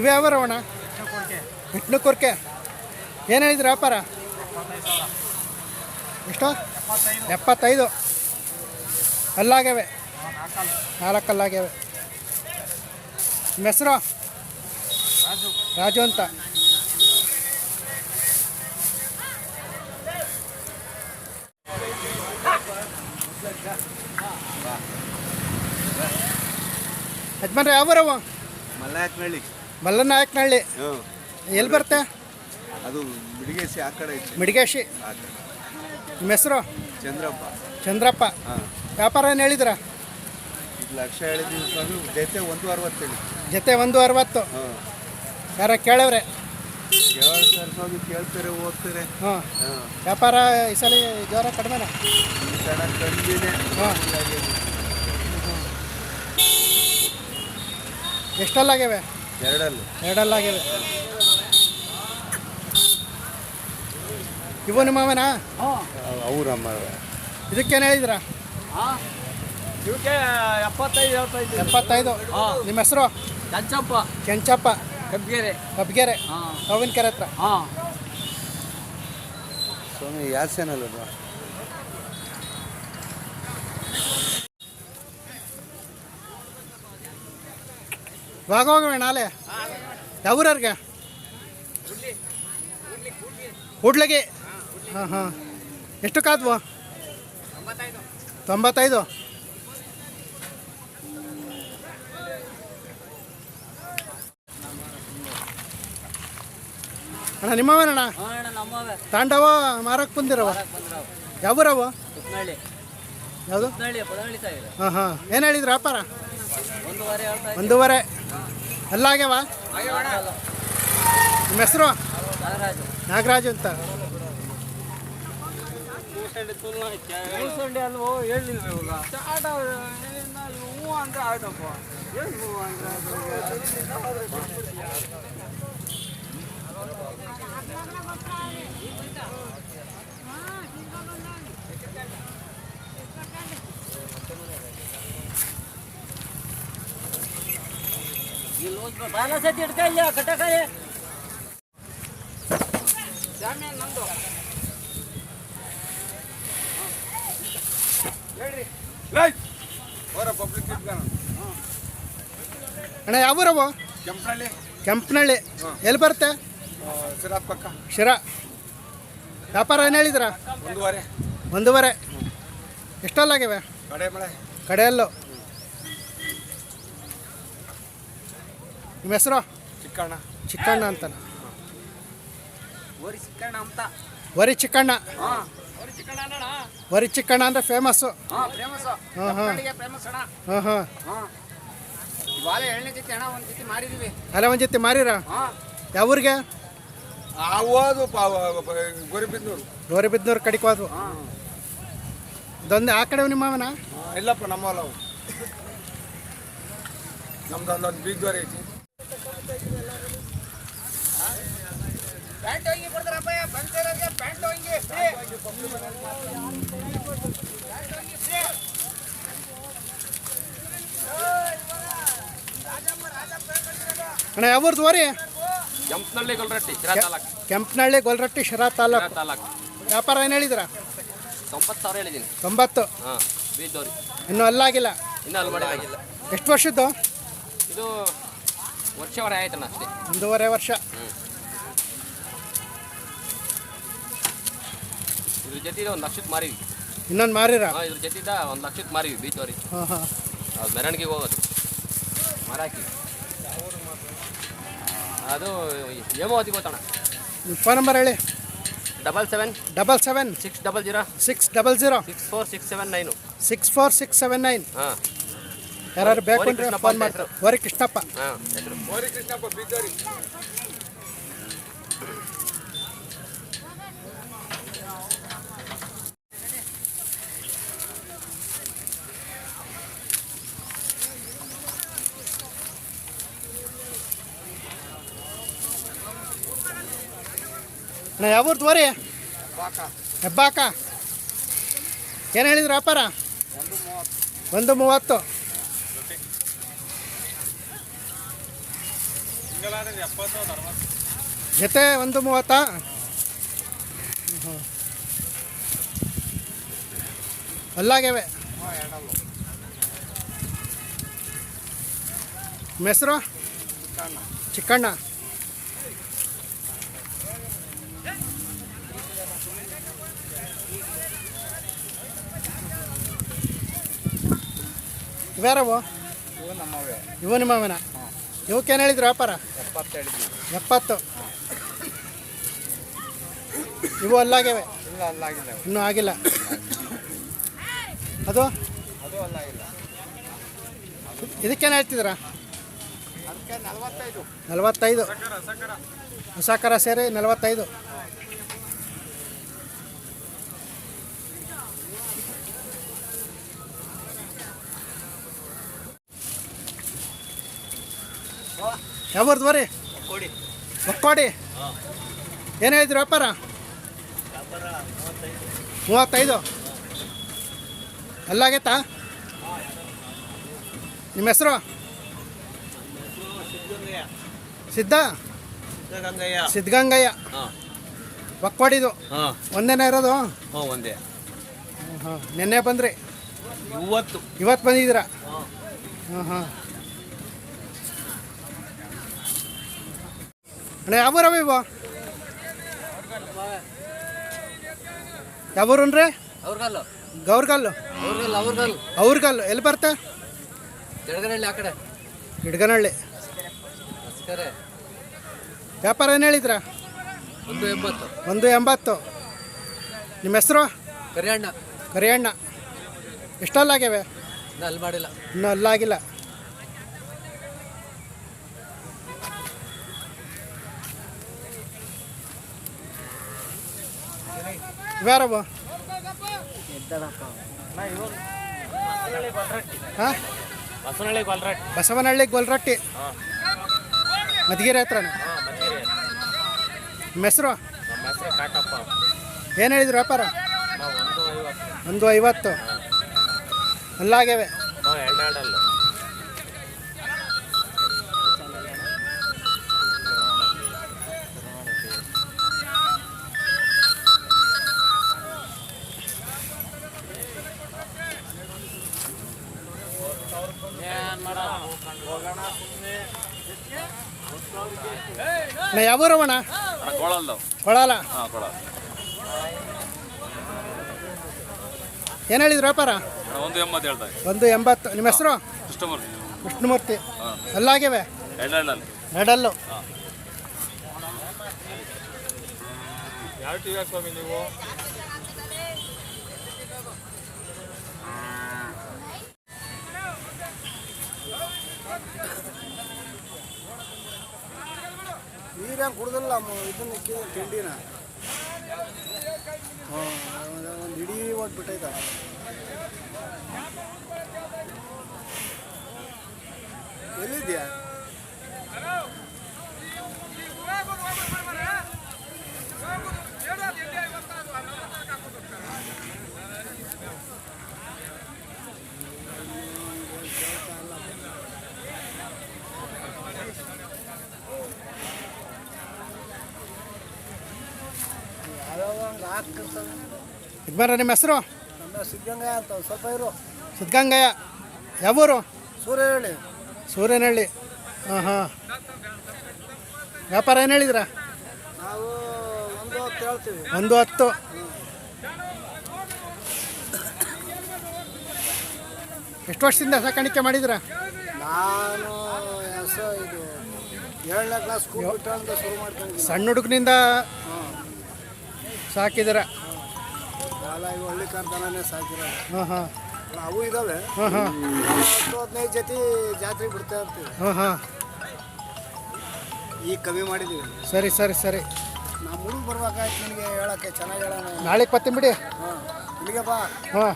ಇವೇ ಯಾವ ರವಣ ಹಿಟ್ಲು ಕೊರ್ಕೆ. ಏನು ವ್ಯಾಪಾರ? ಎಷ್ಟು? ಎಪ್ಪತ್ತೈದು. ಅಲ್ಲಾಗ್ಯವೆ. ನಾಲ್ಕು ಅಲ್ಲಾಗ್ಯವೆ ನಿಮ್ಮ ಹೆಸರು? ರಾಜು ಅಂತ. ಯಜಮಾನ್ರೆ, ಯಾವ ಬರವು ಮಲ್ಲಾಯತ್ನಳ್ಳಿ ಮಲ್ಲನಾಯಕನಹಳ್ಳಿ. ಎಲ್ಲಿ ಬರುತ್ತೆ? ಅದು ಮಿಡಿಗೇಶಿ ಆ ಕಡೆ ಐತೆ. ಮಿಡಿಗೇಶಿ. ಆ ಕಡೆ. ನಿಮ್ಮ ಹೆಸರು? ಚಂದ್ರಪ್ಪ. ಚಂದ್ರಪ್ಪ. ಹಾಂ. ವ್ಯಾಪಾರ ಏನು ಹೇಳಿದ್ರ ಇದು ಲಕ್ಷ ಹೇಳಿದ್ದೀವಿ ಸ್ವಾಮಿ. ಜೊತೆ ಒಂದು ಅರವತ್ತೇಳಿ ಜೊತೆ ಒಂದು ಅರವತ್ತು ಹಾಂ. ಯಾರ ಕೇಳವ್ರೆ? ಕೇಳ್ತಾರೆ ಸ್ವಾಮಿ ಕೇಳ್ತಾರೆ ಹೋಗ್ತಾರೆ ಹಾಂ. ಹಾಂ. ವ್ಯಾಪಾರ ಈ ಸಲ ಜ್ವರ ಕಡಿಮೆ ಈ ಹಾಂ. ಎಷ್ಟಲ್ಲಾಗ್ಯವೆ ಎರಡಲ್ಲಿ. ಎರಡಲ್ಲಾಗ್ಯವೆ ಇವು ನಿಮ್ಮವನಾ ಅವರಮ್ಮ ಇದಕ್ಕೇನು ಹೇಳಿದ್ರ? ಇವಕ್ಕೆ ಎಪ್ಪತ್ತೈದು ಎಪ್ಪತ್ತೈದು. ಹಾಂ. ನಿಮ್ಮ ಹೆಸರು? ಚಂಚಪ್ಪ ಕೆಂಚಪ್ಪ. ಕಬ್ಗೆರೆ. ಕಬ್ಗೆರೆ. ಹಾಂ. ಕವಿನಕೆರೆ ಹತ್ರ. ಹಾಂ. ಸ್ವಾಮಿ ಯಾಸೇನಲ್ವಾ ಹೋಗವೆ ನಾಳೆ? ಯಾವ್ರವ್ರಿಗೆ ಹುಡ್ಲಗಿ ಹಾಂ ಹಾಂ. ಎಷ್ಟು ಕಾದ್ವು? ತೊಂಬತ್ತೈದು. ಅಣ್ಣ ನಿಮ್ಮವೇನಣ್ಣ ತಾಂಡವ ಮಾರಕ್ಕೆ ಬಂದಿರವ? ಯಾವೂರವು ಯಾವುದು? ಹಾಂ ಹಾಂ. ಏನು ಹೇಳಿದ್ರು ವ್ಯಾಪಾರ? ಒಂದೂವರೆ ಎಲ್ಲ ಆಗ್ಯಾವ? ನಿಮ್ಮ ಹೆಸರು? ನಾಗರಾಜು. ನಾಗರಾಜು ಅಂತ. ಅಂದ್ರೆ ಅಣ್ಣ ಯಾವೂರವು ಕೆಂಪನಹಳ್ಳಿ ಕೆಂಪನಹಳ್ಳಿ ಎಲ್ಲಿ ಬರುತ್ತೆ? ಸಿರಾಪ್ ಪಕ್ಕ. ಶಿರಾ. ವ್ಯಾಪಾರ ಏನು ಹೇಳಿದ್ರ ಒಂದೂವರೆ. ಒಂದೂವರೆ. ಆಗಿವೆ? ಕಡೆ ಮಳೆ ಕಡೆಯಲ್ಲು. ನಿಮ್ಮ ಹೆಸರು? ಚಿಕ್ಕಣ್ಣ. ಚಿಕ್ಕಣ್ಣ ಅಂತ. ವರಿ ಚಿಕ್ಕಣ್ಣ. ಹಾಂ. ಓರಿ ಚಿಕ್ಕಣ್ಣ ವರಿ ಚಿಕ್ಕಣ್ಣ ಅಂದ್ರೆ ಫೇಮಸ್ಸು ಹಾಂ ಫೇಮಸ್ ಹಾಂ. ಹಾಂ ಅಲ್ಲ ಒಂದು ಜೊತೆ ಮಾರಿರ? ಯಾವ ಊರಿಗೆ ಗೋರಿಬಿದ್ನೂರು ಗೌರಿಬಿದ್ನೂರು ಹೋದ್ವು ಇದೊಂದು ಆ ಕಡೆ ನಿಮ್ಮವನ ಇಲ್ಲಪ್ಪ ನಮ್ಮ ಅವು ನಮ್ದು ಐತಿ. ಪ್ಯಾಂಟ್ ಹೋಗಿ ಬರ್ತಾರಪ್ಪ ಬಂದಿರೋರಿಗೆ ಪ್ಯಾಂಟ್ ಹೋಗಿ. ಅಣ್ಣ ಯಾವ ವರಿ ಕೆಂಪನಳ್ಳಿ ಗೊಲ್ರಟ್ಟಿ ಶಿರಾ ತಾಲೂಕು. ಕೆಂಪನಹಳ್ಳಿ ಗೊಲ್ರಟ್ಟಿ ಶಿರಾ ತಾಲೂಕು ಶಿರಾ ತಾಲೂಕು. ವ್ಯಾಪಾರ ಏನು ಹೇಳಿದ್ರ ತೊಂಬತ್ತು ಸಾವಿರ ಹೇಳಿದ್ದೀನಿ. ತೊಂಬತ್ತು. ಹಾಂ ಬೀದ್ದವ್ರಿ ಇನ್ನೂ ಅಲ್ಲಾಗಿಲ್ಲ? ಇನ್ನೂ ಅಲ್ಲಿ ಆಗಿಲ್ಲ. ಎಷ್ಟು ವರ್ಷದ್ದು? ಇದು ವರ್ಷವರೆ ಆಯ್ತಣ್ಣ ಅಷ್ಟೇ. ಒಂದೂವರೆ ವರ್ಷ. ಇದ್ರ ಜೊತೆ ಒಂದು ಲಕ್ಷಕ್ಕೆ ಮಾರಿವಿ. ಇನ್ನೊಂದು ಮಾರಿರ? ಹಾಂ ಇದ್ರ ಜೊತೆ ಒಂದು ಲಕ್ಷಕ್ಕೆ ಮಾರಿವಿ ಬೀದ್ದವ್ರಿ ಹಾಂ ಹಾಂ. ಅದು ಮೆರವಣಿಗೆಗೆ ಹೋಗೋದು. ಮಾರಾಕಿ. ಅದು ಹೇಮಾವತಿ ಗೊತ್ತಣ್ಣ ನಿಮ್ಮ ಫೋನ್ ನಂಬರ್ ಹೇಳಿ. Double seven. Double seven. Six double zero. Six double zero. Six four six seven nine. Six four six seven nine. ಹಾಂ. ಯಾರು ಬೇಕು ಅಂದ್ರೆ ಫೋನ್ ಮಾಡ್ತಾರೆ ಹೋರಿ ಕೃಷ್ಣಪ್ಪ. ಹೋರಿ ಕೃಷ್ಣಪ್ಪ ಬೀಗ್ದೋರಿ ನಾ ಯಾವೂರ್ದು ವರಿ ಪಾಕ ಹೆಬ್ಬಾಕ. ಏನು ಹೇಳಿದ್ರು ವ್ಯಾಪಾರ? ಒಂದು ಮೂವತ್ತು. ಜೊತೆ ಒಂದು ಮೂವತ್ತಾ. ಅಲ್ಲಾಗ್ಯವೆ. ಮೆಸರು? ಚಿಕ್ಕಣ್ಣ. ಇವ್ಯಾರವು ಇವು ನಿಮ್ಮವನ ಇವಕ್ಕೇನು ಹೇಳಿದ್ರು ವ್ಯಾಪಾರ? ಎಪ್ಪತ್ತು ಇವು ಇವು. ಇನ್ನೂ ಆಗಿಲ್ಲ. ಅದು? ಇದಕ್ಕೇನು ಹೇಳ್ತಿದ್ದೀರಾ? ಅದಕ್ಕೆ ನಲವತ್ತೈದು. ನಲವತ್ತೈದು. ಹೊಸ ಸೇರಿ ನಲವತ್ತೈದು. ಯಾವ್ದು ಬರ್ರಿ ಒಕ್ಕೋಡಿ ಏನು ಹೇಳಿದ್ರಿ ವ್ಯಾಪಾರ? ಮೂವತ್ತೈದು. ಅಲ್ಲಾಗೈತಾ ನಿಮ್ಮ ಹೆಸರು? ಸಿದ್ಧ? ಗಂಗಯ್ಯ ಸಿದ್ಧಗಂಗಯ್ಯ. ಒಕ್ಕೋಡಿದು. ಹಾಂ. ಒಂದೇನೇ ಇರೋದು? ಒಂದೇ. ಹಾಂ ನಿನ್ನೆ ಬಂದ್ರಿ? ಇವತ್ತು. ಇವತ್ತು ಬಂದಿದ್ದೀರಾ? ಹಾಂ. ಹಾಂ ಅಣ್ಣ ಯಾವ ಊರವ ಇವು? ಯಾವ ಊರನ್ರಿ ಅವ್ರಿಗಲ್ಲ. ಗೌರ್ಗಲ್ಲು. ಅವ್ರಗಲ್ಲು ಎಲ್ಲಿ ಬರ್ತೆ? ಗಿಡಗನಹಳ್ಳಿ ಆ ಕಡೆ. ಹಿಡ್ಗನಹಳ್ಳಿ ನಮಸ್ಕಾರ. ವ್ಯಾಪಾರ ಏನು ಹೇಳಿದ್ರ? ಒಂದು ಎಂಬತ್ತು. ಒಂದು ಎಂಬತ್ತು. ನಿಮ್ಮ ಹೆಸರು? ಕರಿಯಣ್ಣ. ಕರಿಯಣ್ಣ. ಎಷ್ಟಲ್ಲಾಗ್ಯಾವೆ ಇನ್ನು ಅಲ್ಲಿ ಮಾಡಿಲ್ಲ. ಇನ್ನೂ ಅಲ್ಲಾಗಿಲ್ಲ ಇವ್ಯಾರವು ಹಾಂ? ಬಸವನಹಳ್ಳಿ ಗೊಲ್ರಟ್ ಬಸವನಹಳ್ಳಿ ಗೊಲ್ರಟ್ಟಿ. ಮಧುಗಿರಿ ಹತ್ರನ? ನಿಮ್ಮ ಹೆಸರು? ಏನು ಹೇಳಿದ್ರು ವ್ಯಾಪಾರ? ನಾವು ಒಂದು ಐವತ್ತು. ಒಂದು ಐವತ್ತು. ಅಲ್ಲಾಗ್ಯವೆ. ನಾ ಯಾವೂರವಣ ಕೊಳಲ್ದು ಕೊಳಲ ಹಾಂ ಕೊಳ ಏನು ಹೇಳಿದ್ರು ವ್ಯಾಪಾರ? ಒಂದು ಎಂಬತ್ತು ಹೇಳ್ತಾ ಒಂದು ಎಂಬತ್ತು. ನಿಮ್ಮ ಹೆಸರು? ವಿಷ್ಣುಮೂರ್ತಿ. ಎಲ್ಲಾಗಿವೆ ಎರಡಲ್ಲು. ಯಾವ ಟಿ ಸ್ವಾಮಿ ನೀವು? ನೀರೇನು ಕುಡ್ದಿಲ್ಲ ಇದನ್ನ ತಿಂಡಿನ. ಒಂದು ಇಡೀ ಓದ್ಬಿಟ್ಟೈತ ಎಲ್ಲಿದ್ಯಾ? ಇದ್ಮಾರ ನಿಮ್ಮ ಹೆಸರು? ನಮ್ಮ ಸಿದ್ಧಂಗಯ್ಯ ಅಂತ ಸ್ವಲ್ಪ ಇರು. ಸಿದ್ಧಗಂಗಯ್ಯ ಯಾವೂರು? ಸೂರ್ಯನಹಳ್ಳಿ. ಹೇಳಿ ಸೂರ್ಯನಹಳ್ಳಿ. ಹಾಂ ಹಾಂ. ವ್ಯಾಪಾರ ಏನು ಹೇಳಿದ್ರ? ನಾವು ಒಂದು ಹತ್ತು ಹೇಳ್ತೀವಿ. ಒಂದು ಹತ್ತು. ಎಷ್ಟು ವರ್ಷದಿಂದ ಸಾಕಾಣಿಕೆ ಮಾಡಿದ್ರ? ನಾನು ಇದು ಏಳನೇ ಕ್ಲಾಸ್ ಸ್ಕೂಲ್ ಶುರು ಮಾಡ್ತೀನಿ ಸಣ್ಣ ಹುಡುಗನಿಂದ ಎಲ್ಲ ಇವು ಹಳ್ಳಿ ಕಾರ್ಖಾನೆ ಸಾಕಿರೋದು. ಹಾಂ ಹಾಂ. ಅವು ಇದಾವೆ. ಹಾಂ ಹಾಂ. ಹದಿನೈದು ಜೊತೆ ಜಾತ್ರೆ ಬಿಡ್ತಾ ಇರ್ತೀವಿ. ಹಾಂ ಹಾಂ. ಈಗ ಕಮ್ಮಿ ಮಾಡಿದ್ದೀವಿ ಸರಿ ಸರಿ ಸರಿ. ನಮ್ಮ ಹುಡುಗ ಬರ್ಬೇಕಾಯ್ತು ನಿನಗೆ ಹೇಳಕ್ಕೆ ಚೆನ್ನಾಗಿ ಹೇಳೋಣ. ನಾಳೆಗೆ ಬರ್ತೀನಿ ಬಿಡಿ. ಹಾಂ. ಇಲ್ಲಿಗೆ ಬಾ. ಹಾಂ.